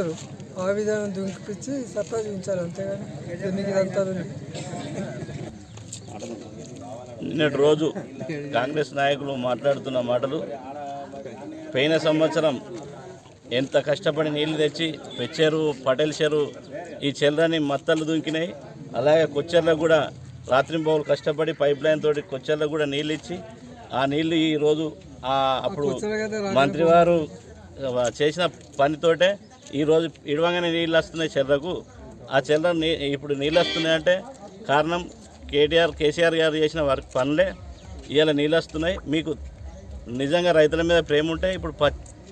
దుంకిపించారు ఆ విధంగా దుంకిపించి సత్తా చూపించాలి అంతేగాని దీనికి ఇదంతా నిన్నటి రోజు కాంగ్రెస్ నాయకులు మాట్లాడుతున్న మాటలు పోయిన సంవత్సరం ఎంత కష్టపడి నీళ్ళు తెచ్చి పెచ్చేరు పటేల్ చెరు ఈ చెల్లరని మత్తలు దుంకినాయి. అలాగే కొచ్చెర్లకు కూడా రాత్రింబౌలు కష్టపడి పైప్ లైన్ తోటి కొచ్చెర్లకు కూడా నీళ్ళు ఇచ్చి ఆ నీళ్ళు ఈరోజు అప్పుడు మంత్రివారు చేసిన పనితోటే ఈరోజు ఇడవంగానే నీళ్ళు వస్తున్నాయి చెర్రకు. ఆ చెర్ర నీ ఇప్పుడు నీళ్ళు వస్తున్నాయంటే కారణం కేటీఆర్ కేసీఆర్ గారు చేసిన వర్క్ పనులే. ఇవాళ నీళ్ళు వస్తున్నాయి. మీకు నిజంగా రైతుల మీద ప్రేమ ఉంటే ఇప్పుడు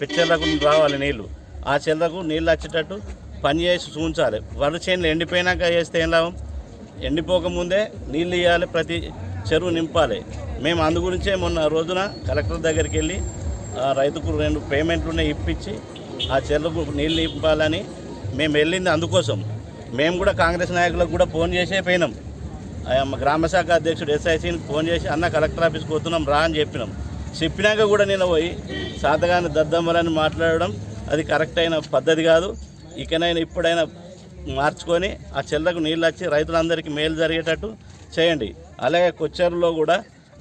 పిచ్చర్లకు రావాలి నీళ్ళు. ఆ చెర్రకు నీళ్ళు వచ్చేటట్టు పని చేసి చూపించాలి వరద చేనులు ఎండిపోయినాక చేస్తే ఏం లాభం? ఎండిపోకముందే నీళ్ళు ఇవ్వాలి ప్రతి చెరువు నింపాలి. మేము అందు గురించే మొన్న రోజున కలెక్టర్ దగ్గరికి వెళ్ళి ఆ రైతుకు రెండు పేమెంట్లు ఉన్నాయి ఇప్పించి ఆ చెరువుకు నీళ్ళు నింపాలని మేము వెళ్ళింది అందుకోసం. మేము కూడా కాంగ్రెస్ నాయకులకు కూడా ఫోన్ చేసే పోయినాం. గ్రామశాఖ గ్రామ శాఖ అధ్యక్షుడు ఎస్ఐసిని ఫోన్ చేసి అన్న కలెక్టర్ ఆఫీస్కి పోతున్నాం రా అని చెప్పినాం. చెప్పినాక కూడా నేను పోయి సాతగాని దద్దమ్మలని మాట్లాడడం అది కరెక్ట్ అయిన పద్ధతి కాదు. ఇకనైనా ఇప్పుడైనా మార్చుకొని ఆ చెల్లకు నీళ్ళు వచ్చి రైతులందరికీ మేలు జరిగేటట్టు చేయండి. అలాగే కొచ్చేరులో కూడా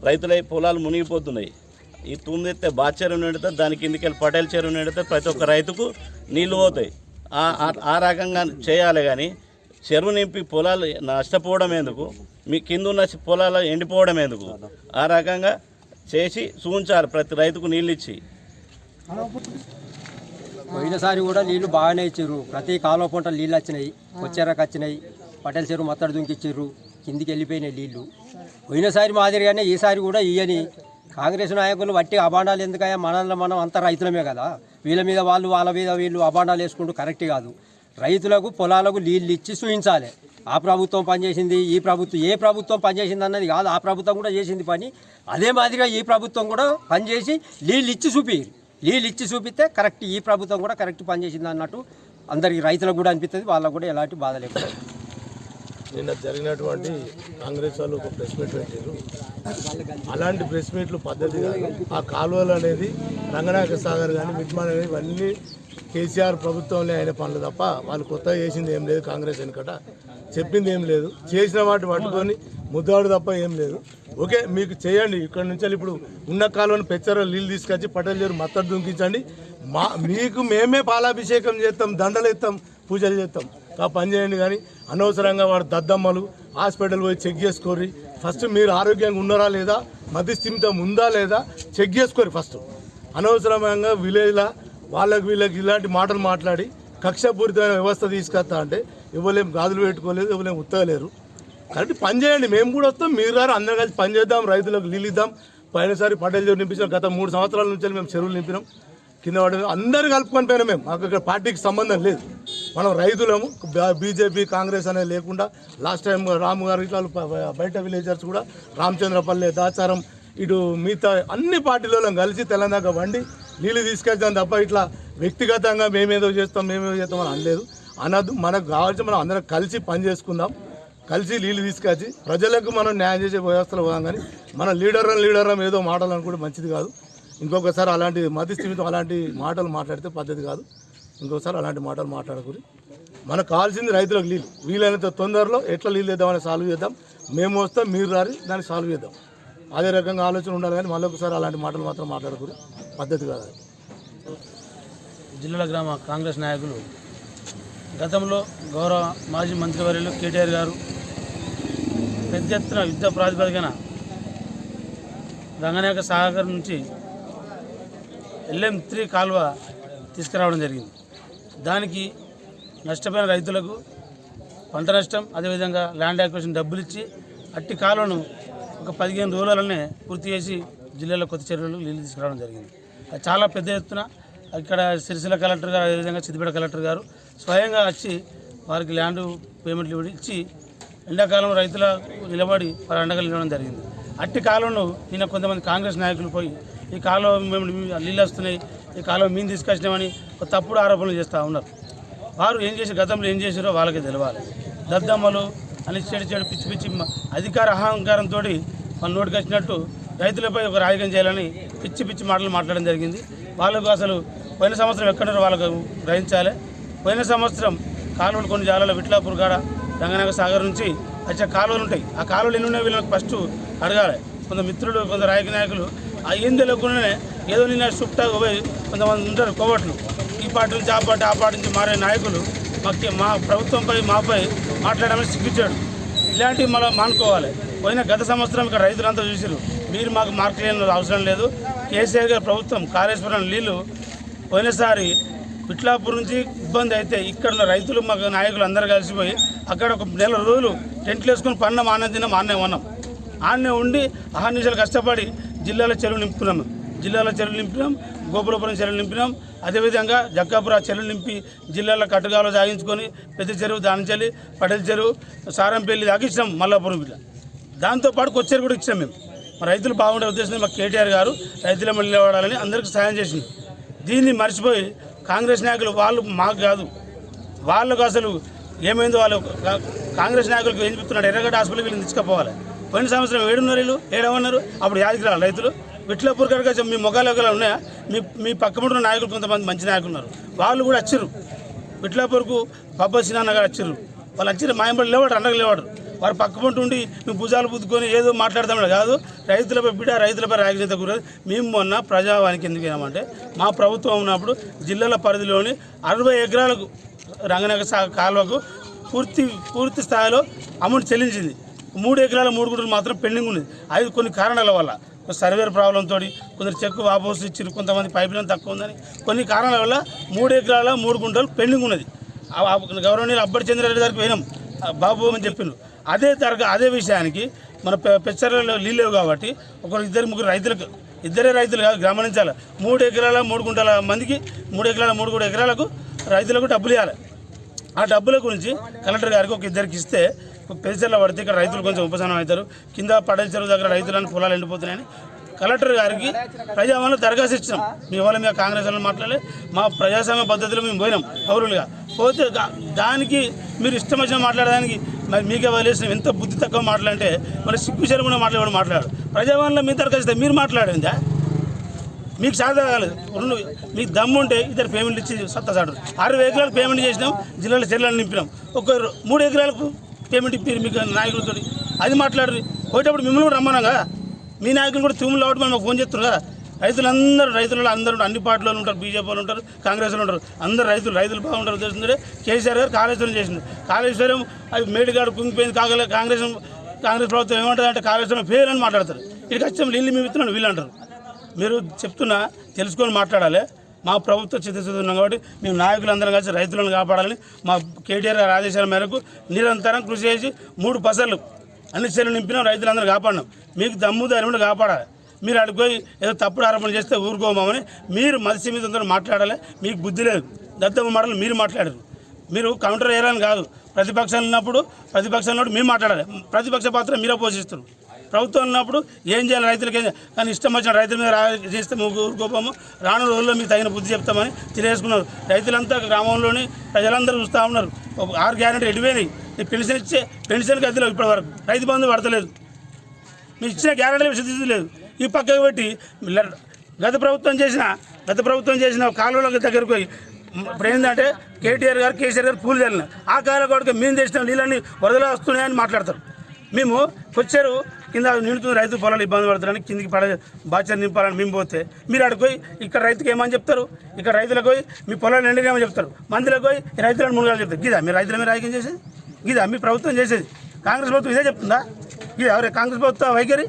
రైతులై పొలాలు మునిగిపోతున్నాయి. ఈ తుందెత్తే చెరువు నిండితే దాని కిందికెళ్ళి పటేల్ చెరువు నిండితే ప్రతి ఒక్క రైతుకు నీళ్ళు పోతాయి. ఆ- రకంగా చేయాలి కానీ చెరువు నింపి పొలాలు నష్టపోవడం ఎందుకు? మీ కింద ఉన్న పొలాలు ఎండిపోవడం ఎందుకు? ఆ రకంగా చేసి చూపించాలి ప్రతి రైతుకు నీళ్ళు ఇచ్చి. పోయినసారి కూడా నీళ్ళు బాగానే ఇచ్చారు ప్రతి కాలువ పంట నీళ్ళు వచ్చినాయి. వచ్చారకు వచ్చినాయి. పటేల్ చెరువు మత్తడి దుంకిచ్చారు కిందికి వెళ్ళిపోయినాయి నీళ్ళు. పోయినసారి మాదిరిగానే ఈసారి కూడా ఇయ్యని కాంగ్రెస్ నాయకులు వట్టి అబాండాలు ఎందుకయ్యా? మనల్ని మనం అంతా రైతులమే కదా. వీళ్ళ మీద వాళ్ళు వాళ్ళ మీద వీళ్ళు అబాండాలు వేసుకుంటూ కరెక్ట్ కాదు. రైతులకు పొలాలకు నీళ్ళు ఇచ్చి చూపించాలి ఆ ప్రభుత్వం పనిచేసింది ఈ ప్రభుత్వం ఏ ప్రభుత్వం పనిచేసింది అన్నది కాదు. ఆ ప్రభుత్వం కూడా చేసింది పని. అదే మాదిరిగా ఈ ప్రభుత్వం కూడా పనిచేసి నీళ్ళు ఇచ్చి చూపి. నీళ్ళు ఇచ్చి చూపిస్తే కరెక్ట్ ఈ ప్రభుత్వం కూడా కరెక్ట్ పనిచేసింది అన్నట్టు అందరికి రైతులకు కూడా అనిపిస్తుంది వాళ్ళకు కూడా ఎలాంటి బాధ లేకుండా. నిన్న జరిగినటువంటి కాంగ్రెస్ వాళ్ళు ఒక ప్రెస్ మీట్ పెట్టారు అలాంటి ప్రెస్ మీట్లు పద్ధతి కాదు. ఆ కాలువలు అనేది రంగనాయక సాగర్ కానీ మిట్మాన్ అనేది ఇవన్నీ కేసీఆర్ ప్రభుత్వంలో అయిన పనులు తప్ప వాళ్ళు కొత్తగా చేసింది ఏం లేదు కాంగ్రెస్ వెనుకట. చెప్పింది ఏం లేదు. చేసిన వాటి పట్టుకొని ముద్దాడు తప్ప ఏం లేదు. ఓకే మీకు చేయండి. ఇక్కడ నుంచి ఇప్పుడు ఉన్న కాలువను పెచ్చర నీళ్ళు తీసుకొచ్చి పటేల్ చేరు మత్తడు దుంకించండి. మా మీకు మేమే పాలాభిషేకం చేస్తాం దండలు ఎత్తాం పూజలు చేస్తాం. పని చేయండి కానీ అనవసరంగా వాడు దద్దమ్మలు హాస్పిటల్ పోయి చెక్ చేసుకోర్రి. ఫస్ట్ మీరు ఆరోగ్యంగా ఉన్నారా లేదా? మధ్యస్థిమితం ఉందా లేదా? చెక్ చేసుకోరు ఫస్ట్. అనవసరంగా విలేజ్లో వాళ్ళకి వీళ్ళకి ఇలాంటి మాటలు మాట్లాడి కక్షపూరితమైన వ్యవస్థ తీసుకొస్తా అంటే ఇవ్వలేం గాజులు పెట్టుకోలేదు ఇవ్వలేం ఉత్తగలేరు. కాబట్టి పని చేయండి. మేము కూడా వస్తాం మీరు గారు అందరం కలిసి పని చేద్దాం రైతులకు నిలిద్దాం పైనసారి పటేల్ చెరువు నింపించాం గత మూడు సంవత్సరాల నుంచి మేము చెరువులు నింపినాం. కింద పడి అందరు కలుపుకొని పోయినా మేము. మాకు ఇక్కడ పార్టీకి సంబంధం లేదు. మనం రైతులము బీజేపీ కాంగ్రెస్ అనేది లేకుండా లాస్ట్ టైం రాము గారు ఇట్లా బయట విలేజర్స్ కూడా రామచంద్రపల్లె దాచారం ఇటు మిగతా అన్ని పార్టీలలో కలిసి తెలంగాణ వండి నీళ్ళు తీసుకెళ్తాం తప్ప ఇట్లా వ్యక్తిగతంగా మేమేదో చేస్తాం మేమేదో చేస్తాం అని అనలేదు. అనద్దు మనకు కావాల్సి మనం అందరం కలిసి పని చేసుకుందాం కలిసి నీళ్ళు తీసుకొచ్చి ప్రజలకు మనం న్యాయం చేసే వ్యవస్థలో పోదాం కానీ మన లీడర్ లీడర్ ఏదో మాటలు అనుకుంటే మంచిది కాదు. ఇంకొకసారి అలాంటి మధ్యస్థిమితం అలాంటి మాటలు మాట్లాడితే పద్ధతి కాదు. ఇంకోసారి అలాంటి మాటలు మాట్లాడకూడదు. మనకు కావాల్సింది రైతులకు నీళ్ళు. వీలైనంత తొందరలో ఎట్లా నీళ్ళు తెద్దామని సాల్వ్ చేద్దాం. మేము వస్తాం మీరు రారి దాన్ని సాల్వ్ చేద్దాం. అదే రకంగా ఆలోచన ఉండాలి కానీ మళ్ళీ ఒకసారి అలాంటి మాటలు మాత్రం మాట్లాడకూడదు. పద్ధతి కాదు జిల్లాల గ్రామ కాంగ్రెస్ నాయకులు గతంలో గౌరవ మాజీ మంత్రివర్యులు కేటీఆర్ గారు పెద్ద ఎత్తున యుద్ధ ప్రాతిపదికన రంగనాయక సాగర్ నుంచి ఎల్ఎం త్రీ కాలువ తీసుకురావడం జరిగింది. దానికి నష్టపోయిన రైతులకు పంట నష్టం అదేవిధంగా ల్యాండ్ యాక్వేషన్ డబ్బులు ఇచ్చి అట్టి కాలువను ఒక పదిహేను రోజులనే పూర్తి చేసి జిల్లాలో కొత్త చర్యలు నీళ్ళు తీసుకురావడం జరిగింది. అది చాలా పెద్ద ఎత్తున ఇక్కడ సిరిసిల్ల కలెక్టర్ గారు అదేవిధంగా సిద్దిపేట కలెక్టర్ గారు స్వయంగా వచ్చి వారికి ల్యాండ్ పేమెంట్లు ఇచ్చి ఎండాకాలం రైతుల నిలబడి వారి అండగా నిలవడం జరిగింది. అట్టి కాలంలో ఈయన కొంతమంది కాంగ్రెస్ నాయకులు పోయి ఈ కాలం మేము నీళ్ళు వస్తున్నాయి ఈ కాలంలో మేము తీసుకొచ్చినామని ఒక తప్పుడు ఆరోపణలు చేస్తూ ఉన్నారు. వారు ఏం చేసి గతంలో ఏం చేశారో వాళ్ళకి తెలియాలి దద్దమ్మలు అని చెడు చెడు పిచ్చి పిచ్చి అధికార అహంకారంతో మన నోటికి వచ్చినట్టు రైతులపై ఒక రాజకీయం చేయాలని పిచ్చి పిచ్చి మాటలు మాట్లాడడం జరిగింది. వాళ్ళకు అసలు పోయిన సంవత్సరం ఎక్కడున్నారో వాళ్ళకు గ్రహించాలి. పోయిన సంవత్సరం కాలువలు కొన్ని జాలలో విట్లాపూర్ కాడ రంగనాగ సాగర్ నుంచి వచ్చే కాలువలు ఉంటాయి. ఆ కాలువలు ఎన్ని ఉన్నాయి వీళ్ళకి ఫస్ట్ అడగాలి. కొంత మిత్రులు కొంత రాజకీయ నాయకులు ఆ ఏం తెలియకుండానే ఏదో నిన్న సుప్టాగా పోయి కొంతమంది ఉంటారు కోవట్లు. ఈ పార్టీ నుంచి ఆ పార్టీ ఆ పార్టీ నుంచి మారే నాయకులు మాకు మా ప్రభుత్వంపై మాపై మాట్లాడమని సిగ్గించాడు ఇలాంటివి మనం మానుకోవాలి. పోయిన గత సంవత్సరం ఇక్కడ రైతులంతా చూసారు మీరు మాకు మార్కులు అవసరం లేదు. కేసీఆర్ గారి ప్రభుత్వం కాళేశ్వరం నీళ్ళు పోయినసారి పిట్లాపూర్ నుంచి ఇబ్బంది అయితే ఇక్కడ ఉన్న రైతులు మాకు నాయకులు అందరూ కలిసిపోయి అక్కడ ఒక నెల రోజులు టెంట్లు వేసుకుని పన్నం ఆనే తిన్నాం ఉన్నాం ఆన్నే ఉండి అహర్నిశలు కష్టపడి జిల్లాలో చెరువు నింపుకున్నాం జిల్లాల జిల్లాలో చెరువులు నింపినాం గోపురపురం చెరువులు నింపినాం. అదేవిధంగా జక్కాపుర చెరువులు నింపి జిల్లాలో కట్టుగాలు సాగించుకొని పెద్ద చెరువు దానిచెల్లి పటల చెరువు సారంపల్లి దాకా ఇచ్చినాం మల్లాపురం ఇట్లా దాంతోపాటు కొచ్చేరు కూడా ఇచ్చాం మేము. మా రైతులు బాగుండే ఉద్దేశం మా కేటీఆర్ గారు రైతుల మళ్ళీ నిలబడాలని అందరికీ సాయం చేసింది. దీన్ని మర్చిపోయి కాంగ్రెస్ నాయకులు వాళ్ళు మాకు కాదు. వాళ్ళకు అసలు ఏమైందో వాళ్ళు కాంగ్రెస్ నాయకులకు ఏం చెప్తున్నాడు? ఎర్రగడ్డ హాస్పిటల్కి వీళ్ళని తీసుకుపోవాలి. పోయిన సంవత్సరం ఏడున్నర ఇల్లు ఏడవన్నారు అప్పుడు యాదగిరాలు రైతులు. విట్లపూర్ కనుక మీ మొగాలు ఒకలా ఉన్నాయా? మీ మీ పక్క ఉన్న నాయకులు కొంతమంది మంచి నాయకులు ఉన్నారు వాళ్ళు కూడా వచ్చారు విట్లాపూర్కు పబ్బ సినాన్న గారు వచ్చారు వాళ్ళు వచ్చిన మాయంబడి లేవాడు అండగా లేవాడు. వారు పక్క పంట ఉండి మేము భుజాలు పుద్దుకొని ఏదో మాట్లాడతామని కాదు రైతులపై బిడ్డ రైతులపై రాజకీయత గురి మేము మొన్న ప్రజావానికి ఎందుకు ఏమంటే మా ప్రభుత్వం ఉన్నప్పుడు జిల్లాల పరిధిలోని అరవై ఎకరాలకు రంగనగ సా కాలువకు పూర్తి పూర్తి స్థాయిలో అమౌంట్ చెల్లించింది. మూడు ఎకరాల మూడు గుంటలు మాత్రం పెండింగ్ ఉంది అది కొన్ని కారణాల వల్ల. సర్వేర్ ప్రాబ్లంతో కొందరు చెక్కు వాపోసి ఇచ్చారు కొంతమంది పైప్ తక్కువ ఉందని. కొన్ని కారణాల వల్ల మూడు ఎకరాల మూడు గుంటలు పెండింగ్ ఉన్నది. ఆ- గౌరవనీయులు అబ్బడి చంద్రారెడ్డి గారికి పోయినాం. బాబు అని చెప్పిండు. అదే తరగ అదే విషయానికి మన పె- పెచ్చర్లలో నీళ్ళు లేవు కాబట్టి ఒక ఇద్దరు ముగ్గురు రైతులకు ఇద్దరే రైతులు కాదు గమనించాలి మూడు ఎకరాల మూడు గుంటల మందికి మూడు ఎకరాల మూడు కూడా ఎకరాలకు రైతులకు డబ్బులు ఇవ్వాలి ఆ డబ్బుల గురించి కలెక్టర్ గారికి ఒక ఇద్దరికి ఇస్తే పెన్షన్లో పడితే ఇక్కడ రైతులు కొంచెం ఉపశమనం అవుతారు. కింద పడే చెరువు దగ్గర రైతులని పొలాలు ఎండిపోతున్నాయని కలెక్టర్ గారికి ప్రజావాళ్ళు దరఖాస్తు ఇచ్చినాం. మీ వాళ్ళ మీద కాంగ్రెస్ వాళ్ళు మాట్లాడలే. మా ప్రజాస్వామ్య పద్ధతిలో మేము పోయినాం పౌరులుగా. పోతే దానికి మీరు ఇష్టం వచ్చిన మాట్లాడడానికి మరి మీకే వదిలేసిన. ఎంత బుద్ధి తక్కువ మాట్లాడంటే మరి సిగ్గు కూడా మాట్లాడు మాట్లాడు ప్రజావాళ్ళ మీ దరఖాస్తు మీరు మాట్లాడిందా? మీకు సాధ కాలేదు. రెండు మీకు దమ్ము ఉంటే ఇద్దరు పేమెంట్ ఇచ్చి సత్తా సాడు అరవై ఎకరాలకు పేమెంట్ చేసినాం జిల్లాలో చెల్లెలు నింపినాం. ఒక మూడు ఎకరాలకు పేమెంట్ ఇప్పారు మీకు నాయకులతో. అది మాట్లాడరు. పోయేటప్పుడు మిమ్మల్ని కూడా రమ్మనగా? మీ నాయకులు కూడా తిరుమల కాబట్టి మనం ఫోన్ చేస్తారు కదా రైతులందరూ రైతులలో అందరూ అన్ని పార్టీలు ఉంటారు బీజేపీ వాళ్ళు ఉంటారు కాంగ్రెస్ వాళ్ళు ఉంటారు. అందరు రైతులు రైతులు బాగుంటారు తెలిసిందే కేసీఆర్ గారు కాళేశ్వరం చేసింది కాళేశ్వరం అది మేడిగాడు కుంగిపోయింది కాగలే కాంగ్రెస్ కాంగ్రెస్ ప్రభుత్వం ఏమంటుంది అంటే కాళేశ్వరం ఫెయిల్ అని మాట్లాడతారు. ఇక్కడికి వచ్చాం నీళ్ళు మేము ఇస్తున్నాను వీళ్ళు అంటారు. మీరు చెప్తున్నా తెలుసుకొని మాట్లాడాలి. మా ప్రభుత్వ చిత్తశుద్ధి ఉన్నాం కాబట్టి మేము నాయకులందరం కలిసి రైతులను కాపాడాలని మా కేటీఆర్ గారి ఆదేశాల మేరకు నిరంతరం కృషి చేసి మూడు పసలు అన్ని చెల్లు నింపినాం రైతులందరూ కాపాడినాం. మీకు దమ్ము ధైర్యం కాపాడాలి. మీరు అడిగిపోయి ఏదో తప్పుడు ఆరోపణ చేస్తే ఊరుకోమని మీరు మత్స్య మీద మాట్లాడాలి. మీకు బుద్ధి లేదు. దద్దమ్మ మాటలు మీరు మాట్లాడరు. మీరు కౌంటర్ వేయాలని కాదు. ప్రతిపక్షాలు ఉన్నప్పుడు ప్రతిపక్షాలు ఉన్నప్పుడు మేము మాట్లాడాలి. ప్రతిపక్ష పాత్ర మీరే పోషిస్తారు ప్రభుత్వం ఉన్నప్పుడు ఏం చేయాలి? రైతులకి ఏం కానీ ఇష్టం వచ్చిన రైతుల మీద చేస్తే మేము ఊరుకోపోము. రాను రోజుల్లో మీకు తగిన బుద్ధి చెప్తామని తెలియజేసుకున్నారు. రైతులంతా గ్రామంలోని ప్రజలందరూ చూస్తూ ఉన్నారు. ఒక ఆరు గ్యారెంటీ ఎడిపోయినాయి పెన్షన్ ఇచ్చే పెన్షన్ గదిలో ఇప్పటి వరకు రైతు బంధు పడతలేదు. మీరు ఇచ్చిన గ్యారెంటీ విశ్వసించలేదు లేదు ఈ పక్కకు పెట్టి గత ప్రభుత్వం చేసిన గత ప్రభుత్వం చేసిన కాలువల దగ్గరకు పోయి ఇప్పుడు ఏంటంటే కేటీఆర్ గారు కేసీఆర్ గారు పూలు చల్లిన ఆ కాలువ కూడా మేము తెచ్చిన. నీళ్ళని వరదలు వస్తున్నాయని మాట్లాడతారు. మేము వచ్చారు కింద నిండుతుంది రైతు పొలాలు ఇబ్బంది పడుతున్నారని కిందికి పడ బాధ్యత నింపాలని మేము పోతే మీరు అక్కడికి ఇక్కడ రైతుకి ఏమని చెప్తారు? ఇక్కడ రైతులకు పోయి మీ పొలాలు నిండినేమని చెప్తారు? మందులకు పోయి రైతులను మునగాలని చెప్తారు. గిదా మీ రైతుల మీద రాజకీయం చేసేది? గిదా మీ ప్రభుత్వం చేసేది? కాంగ్రెస్ ప్రభుత్వం ఇదే చెప్తుందా? ఇది ఎవరే కాంగ్రెస్ ప్రభుత్వ వైఖరి?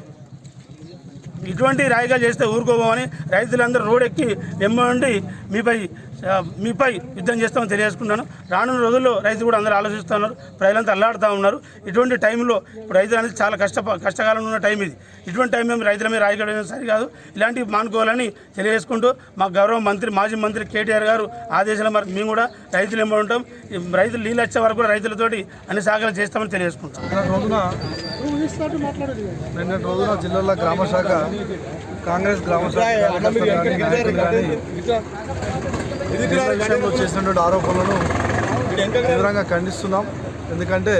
ఇటువంటి రాయిగా చేస్తే ఊరుకోబోమని రైతులందరూ రోడ్ ఎక్కి వెంబడి మీపై మీపై యుద్ధం చేస్తామని తెలియజేసుకున్నాను రానున్న రోజుల్లో రైతులు కూడా అందరూ ఆలోచిస్తున్నారు ప్రజలంతా అల్లాడుతూ ఉన్నారు. ఇటువంటి టైంలో ఇప్పుడు రైతులు అనేది చాలా కష్ట కష్టకాలంలో ఉన్న టైం ఇది. ఇటువంటి టైం మేము రైతుల మీద రాయగడం సరికాదు. ఇలాంటివి మానుకోవాలని తెలియజేసుకుంటూ మా గౌరవ మంత్రి మాజీ మంత్రి కేటీఆర్ గారు ఆదేశాల మేరకు మేము కూడా రైతులు ఎంబడి ఉంటాం. రైతులు నీళ్ళు వచ్చే వరకు కూడా రైతులతోటి అన్ని సహకారం చేస్తామని తెలియజేసుకుంటాం. రోజున రోజున జిల్లాల గ్రామ శాఖ కాంగ్రెస్ గ్రామ శాఖ విషయంలో చేసినటువంటి ఆరోపణలను తీవ్రంగా ఖండిస్తున్నాం. ఎందుకంటే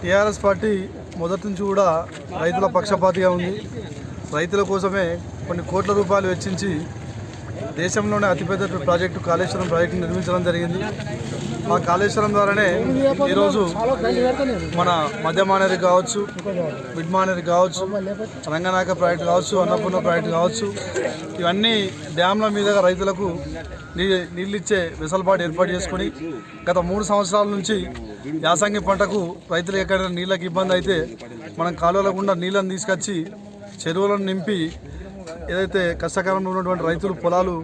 టీఆర్ఎస్ పార్టీ మొదటి నుంచి కూడా రైతుల పక్షపాతిగా ఉంది. రైతుల కోసమే కొన్ని కోట్ల రూపాయలు వెచ్చించి దేశంలోనే అతిపెద్ద ప్రాజెక్టు కాళేశ్వరం ప్రాజెక్టు నిర్మించడం జరిగింది. ఆ కాళేశ్వరం ద్వారానే ఈరోజు మన మధ్య మానేరు కావచ్చు మిడ్ మానేరు కావచ్చు రంగనాయక ప్రాజెక్టు కావచ్చు అన్నపూర్ణ ప్రాజెక్టు కావచ్చు ఇవన్నీ డ్యామ్ల మీదుగా రైతులకు నీ నీళ్ళు ఇచ్చే వెసలుబాటు ఏర్పాటు చేసుకొని గత మూడు సంవత్సరాల నుంచి యాసంగి పంటకు రైతులు ఎక్కడైనా నీళ్ళకి ఇబ్బంది అయితే మనం కాలువల గుండా నీళ్ళని తీసుకొచ్చి చెరువులను నింపి ఏదైతే కష్టకాలంలో ఉన్నటువంటి రైతులు పొలాలు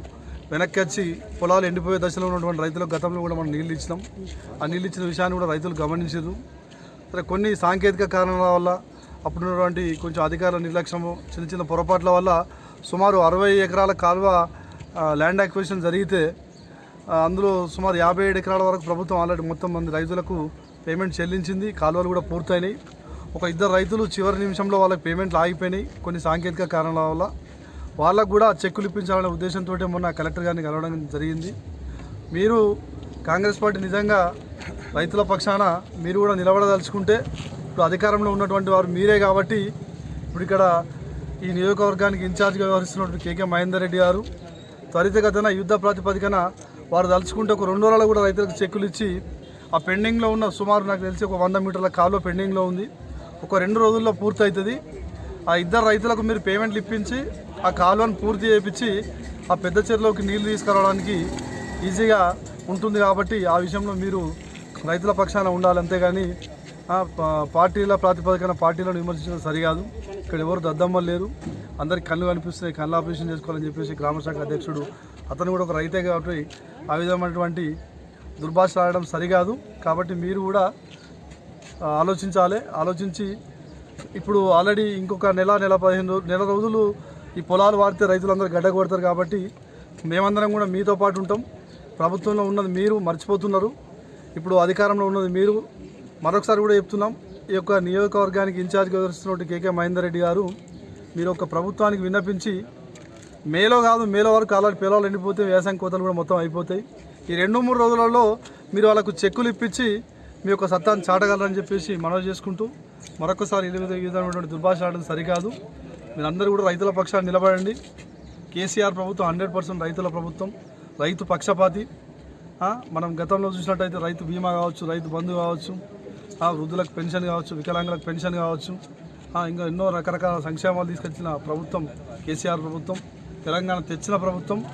వెనక్కి వచ్చి పొలాలు ఎండిపోయే దశలో ఉన్నటువంటి రైతులకు గతంలో కూడా మనం నీళ్ళు ఇచ్చినాం. ఆ నీళ్ళు ఇచ్చిన విషయాన్ని కూడా రైతులు గమనించారు. సరే కొన్ని సాంకేతిక కారణాల వల్ల అప్పుడున్నటువంటి కొంచెం అధికారుల నిర్లక్ష్యము చిన్న చిన్న పొరపాట్ల వల్ల సుమారు అరవై ఎకరాల కాలువ ల్యాండ్ అక్విజిషన్ జరిగితే అందులో సుమారు యాభై ఏడు ఎకరాల వరకు ప్రభుత్వం ఆల్రెడీ మొత్తం మంది రైతులకు పేమెంట్ చెల్లించింది. కాలువలు కూడా పూర్తయినాయి. ఒక ఇద్దరు రైతులు చివరి నిమిషంలో వాళ్ళకి పేమెంట్లు ఆగిపోయినాయి. కొన్ని సాంకేతిక కారణాల వల్ల వాళ్ళకు కూడా చెక్కులు ఇప్పించాలనే ఉద్దేశంతో మొన్న కలెక్టర్ గారిని కలవడం జరిగింది. మీరు కాంగ్రెస్ పార్టీ నిజంగా రైతుల పక్షాన మీరు కూడా నిలబడదలుచుకుంటే ఇప్పుడు అధికారంలో ఉన్నటువంటి వారు మీరే కాబట్టి ఇప్పుడు ఇక్కడ ఈ నియోజకవర్గానికి ఇన్ఛార్జ్గా వ్యవహరిస్తున్నటువంటి కేకే మహేందర్ రెడ్డి గారు త్వరితగతన యుద్ధ ప్రాతిపదికన వారు తలుచుకుంటే ఒక రెండు రోజులు కూడా రైతులకు చెక్కులు ఇచ్చి ఆ పెండింగ్లో ఉన్న సుమారు నాకు తెలిసి ఒక వంద మీటర్ల కాలువ పెండింగ్లో ఉంది. ఒక రెండు రోజుల్లో పూర్తవుతుంది ఆ ఇద్దరు రైతులకు మీరు పేమెంట్లు ఇప్పించి ఆ కాలువను పూర్తి చేయించి ఆ పెద్ద చెరువులోకి నీళ్ళు తీసుకురావడానికి ఈజీగా ఉంటుంది కాబట్టి ఆ విషయంలో మీరు రైతుల పక్షాన ఉండాలి అంతేగాని పార్టీల ప్రాతిపదికన పార్టీలను విమర్శించడం సరికాదు. ఇక్కడ ఎవరు దద్దమ్మలు లేరు. అందరికి కళ్ళు కనిపిస్తున్నాయి కళ్ళు ఆపరేషన్ చేసుకోవాలని చెప్పేసి గ్రామశాఖ అధ్యక్షుడు. అతను కూడా ఒక రైతే కాబట్టి ఆ విధమైనటువంటి దుర్భాష ఆడడం సరికాదు. కాబట్టి మీరు కూడా ఆలోచించాలి. ఆలోచించి ఇప్పుడు ఆల్రెడీ ఇంకొక నెల నెల పదిహేను నెల రోజులు ఈ పొలాలు వాడితే రైతులందరూ గడ్డ కొడతారు కాబట్టి మేమందరం కూడా మీతో పాటు ఉంటాం. ప్రభుత్వంలో ఉన్నది మీరు మర్చిపోతున్నారు. ఇప్పుడు అధికారంలో ఉన్నది మీరు. మరొకసారి కూడా చెప్తున్నాం ఈ యొక్క నియోజకవర్గానికి ఇన్ఛార్జ్గా వ్యవహరిస్తున్నట్టు కేకే మహేందర్ రెడ్డి గారు మీరు ఒక ప్రభుత్వానికి విన్నపించి మేలో కాదు మేలో వరకు అలాంటి పిల్లలు ఎండిపోతే వ్యవసాయం కోతలు కూడా మొత్తం అయిపోతాయి. ఈ రెండు మూడు రోజులలో మీరు వాళ్ళకు చెక్కులు ఇప్పించి మీ యొక్క సత్తాన్ని చాటగలరని చెప్పేసి మనవి చేసుకుంటూ మరొకసారి ఈ విధ- విధమైనటువంటి సరికాదు. మీరందరూ కూడా రైతుల పక్షాన్ని నిలబడండి. కేసీఆర్ ప్రభుత్వం హండ్రెడ్ పర్సెంట్ రైతుల ప్రభుత్వం రైతు పక్షపాతి. మనం గతంలో చూసినట్టయితే రైతు బీమా కావచ్చు రైతు బంధు కావచ్చు ఆ, వృద్ధులకు పెన్షన్ కావచ్చు వికలాంగులకు పెన్షన్ కావచ్చు ఇంకా ఎన్నో రకరకాల సంక్షేమాలు తీసుకొచ్చిన ప్రభుత్వం కేసీఆర్ ప్రభుత్వం తెలంగాణ తెచ్చిన ప్రభుత్వం.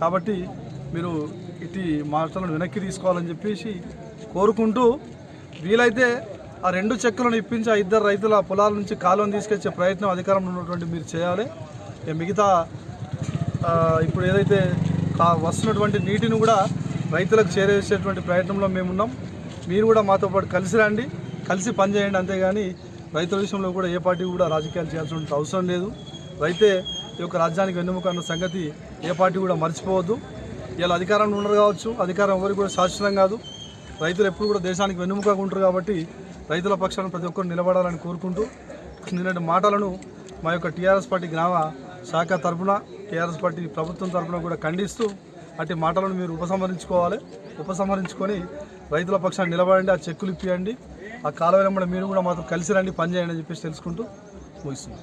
కాబట్టి మీరు ఇటు మాటలను వెనక్కి తీసుకోవాలని చెప్పేసి కోరుకుంటూ వీలైతే ఆ రెండు చెక్కులను ఇప్పించి ఆ ఇద్దరు రైతుల పొలాల నుంచి కాలువను తీసుకొచ్చే ప్రయత్నం అధికారంలో ఉన్నటువంటి మీరు చేయాలి. మిగతా ఇప్పుడు ఏదైతే వస్తున్నటువంటి నీటిని కూడా రైతులకు చేరేసేటువంటి ప్రయత్నంలో మేమున్నాం. మీరు కూడా మాతో పాటు కలిసి రండి కలిసి పనిచేయండి అంతేగాని రైతుల విషయంలో కూడా ఏ పార్టీ కూడా రాజకీయాలు చేయాల్సిన అవసరం లేదు. రైతే ఈ యొక్క రాజ్యానికి వెన్నుముక అన్న సంగతి ఏ పార్టీ కూడా మర్చిపోవద్దు. ఇలా అధికారంలో ఉండరు కావచ్చు అధికారం ఎవరికి కూడా శాశ్వతం కాదు. రైతులు ఎప్పుడు కూడా దేశానికి వెన్నుముకగా ఉంటారు కాబట్టి రైతుల పక్షాన ప్రతి ఒక్కరు నిలబడాలని కోరుకుంటూ నిన్నటి మాటలను మా యొక్క టీఆర్ఎస్ పార్టీ గ్రామ శాఖ తరఫున టీఆర్ఎస్ పార్టీ ప్రభుత్వం తరఫున కూడా ఖండిస్తూ అట్టి మాటలను మీరు ఉపసంహరించుకోవాలి. ఉపసంహరించుకొని రైతుల పక్షాన్ని నిలబడండి ఆ చెక్కులు ఇప్పియండి. ఆ కాలువ మీరు కూడా మాతో కలిసి రండి పనిచేయండి అని చెప్పేసి తెలుసుకుంటూ ముగిస్తున్నాం.